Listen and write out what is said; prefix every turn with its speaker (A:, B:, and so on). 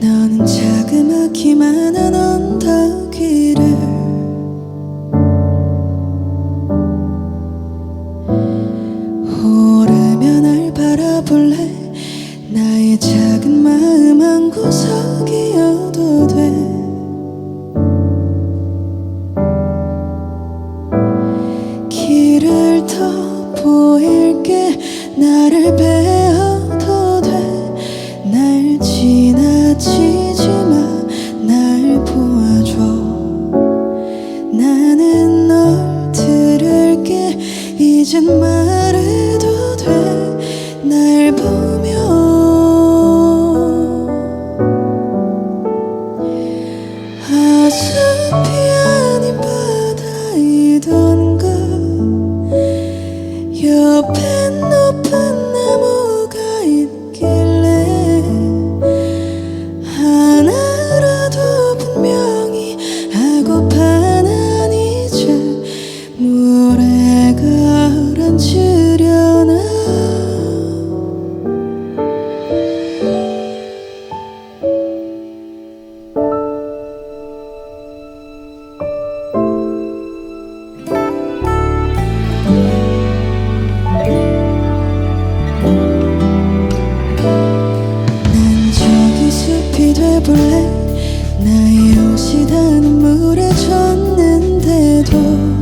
A: 너는 자그마키만한 언덕 위를. 오르며 날 바라볼래? 나의 작은 마음 한 구석이어도 돼 옆에 높은 나무 볼래 나의 옷이 다 눈물에 젖는데도